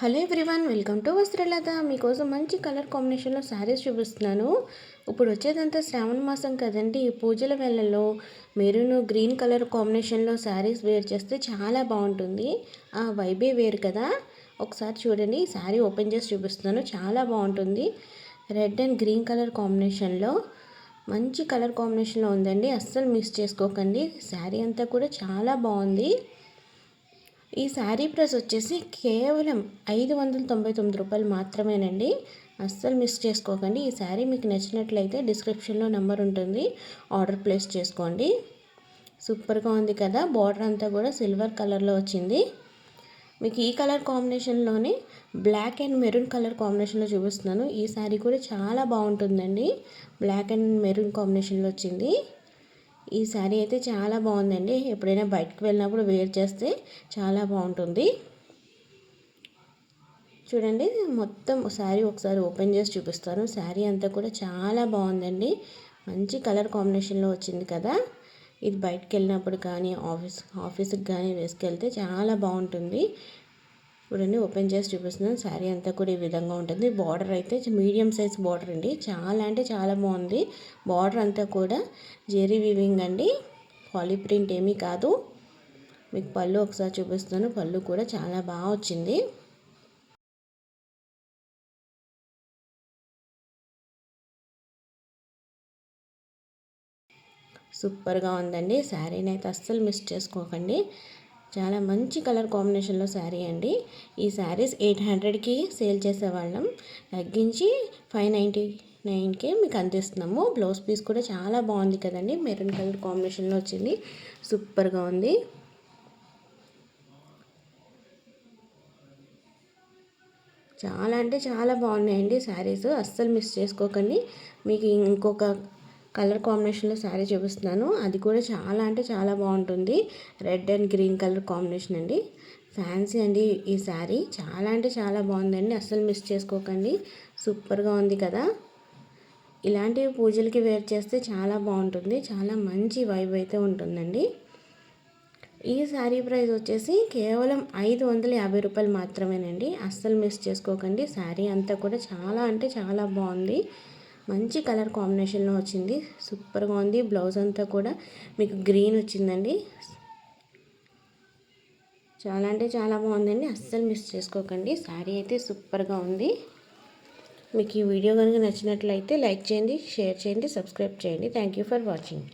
Hello everyone welcome to Vastralatha. మీకోసం మంచి colour కాంబినేషన్లో శారీస్ చూపిస్తున్నాను. ఇప్పుడు వచ్చేదంతా శ్రావణ మాసం కదండి. పూజల వేళల్లో మెరూన్ గ్రీన్ కలర్ కాంబినేషన్లో శారీస్ వేర్ చేస్తే చాలా బాగుంటుంది. ఆ వైబే వేరు కదా. ఒకసారి చూడండి శారీ ఓపెన్ చేసి చూపిస్తున్నాను. చాలా బాగుంటుంది. రెడ్ అండ్ గ్రీన్ కలర్ కాంబినేషన్లో మంచి కలర్ కాంబినేషన్లో ఉందండి. అస్సలు మిస్ చేసుకోకండి. శారీ అంతా కూడా చాలా బాగుంది. ఈ శారీ ప్రైస్ వచ్చేసి కేవలం ఐదు వందల తొంభై తొమ్మిది రూపాయలు మాత్రమేనండి. అస్సలు మిస్ చేసుకోకండి. ఈ శారీ మీకు నచ్చినట్లయితే డిస్క్రిప్షన్లో నెంబర్ ఉంటుంది. ఆర్డర్ ప్లేస్ చేసుకోండి. సూపర్గా ఉంది కదా. బార్డర్ అంతా కూడా సిల్వర్ కలర్లో వచ్చింది. మీకు ఈ కలర్ కాంబినేషన్లోనే బ్లాక్ అండ్ మెరూన్ కలర్ కాంబినేషన్లో చూపిస్తున్నాను. ఈ శారీ కూడా చాలా బాగుంటుందండి. బ్లాక్ అండ్ మెరూన్ కాంబినేషన్లో వచ్చింది. ఈ శారీ అయితే చాలా బాగుందండి. ఎప్పుడైనా బయటకు వెళ్ళినప్పుడు వేర్ చేస్తే చాలా బాగుంటుంది. చూడండి మొత్తం శారీ ఒకసారి ఓపెన్ చేసి చూపిస్తాను. శారీ అంతా కూడా చాలా బాగుందండి. మంచి కలర్ కాంబినేషన్లో వచ్చింది కదా. ఇది బయటకు వెళ్ళినప్పుడు కానీ ఆఫీస్ ఆఫీస్కి కానీ వేసుకెళ్తే చాలా బాగుంటుంది. చూడండి ఓపెన్ చేసి చూపిస్తున్నాను. శారీ అంతా కూడా ఈ విధంగా ఉంటుంది. బార్డర్ అయితే మీడియం సైజ్ బార్డర్ అండి. చాలా అంటే చాలా బాగుంది. బార్డర్ అంతా కూడా జెరీ వివింగ్ అండి. పాలీ ప్రింట్ ఏమీ కాదు. మీకు పళ్ళు ఒకసారి చూపిస్తున్నాను. పళ్ళు కూడా చాలా బాగా వచ్చింది. సూపర్గా ఉందండి. శారీని అయితే అస్సలు మిస్ చేసుకోకండి. చాలా మంచి కలర్ కాంబినేషన్లో శారీ అండి. ఈ శారీస్ ఎయిట్ హండ్రెడ్కి సేల్ చేసేవాళ్ళం. తగ్గించి ఫైవ్ నైంటీ నైన్కే మీకు అందిస్తున్నాము. బ్లౌజ్ పీస్ కూడా చాలా బాగుంది కదండి. మెరూన్ కలర్ కాంబినేషన్లో వచ్చింది. సూపర్గా ఉంది. చాలా అంటే చాలా బాగున్నాయండి శారీస్. అస్సలు మిస్ చేసుకోకండి. మీకు ఇంకొక కలర్ కాంబినేషన్లో శారీ చూపిస్తున్నాను. అది కూడా చాలా అంటే చాలా బాగుంటుంది. Red and green colour combination అండి. ఫ్యాన్సీ అండి ఈ శారీ. చాలా అంటే చాలా బాగుందండి. అస్సలు మిస్ చేసుకోకండి. సూపర్గా ఉంది కదా. ఇలాంటివి పూజలకి వేర్ చేస్తే చాలా బాగుంటుంది. చాలా మంచి వైబ్ అయితే ఉంటుందండి. ఈ శారీ ప్రైస్ వచ్చేసి కేవలం ఐదు వందల యాభై రూపాయలు మాత్రమేనండి. అస్సలు మిస్ చేసుకోకండి. శారీ అంతా కూడా చాలా అంటే చాలా బాగుంది. మంచి కలర్ కాంబినేషన్లో వచ్చింది. సూపర్గా ఉంది. బ్లౌజ్ అంతా కూడా మీకు గ్రీన్ వచ్చిందండి. చాలా అంటే చాలా బాగుందండి. అస్సలు మిస్ చేసుకోకండి. శారీ అయితే సూపర్గా ఉంది. మీకు ఈ వీడియో కనుక నచ్చినట్లయితే లైక్ చేయండి షేర్ చేయండి సబ్స్క్రైబ్ చేయండి. Thank you for watching.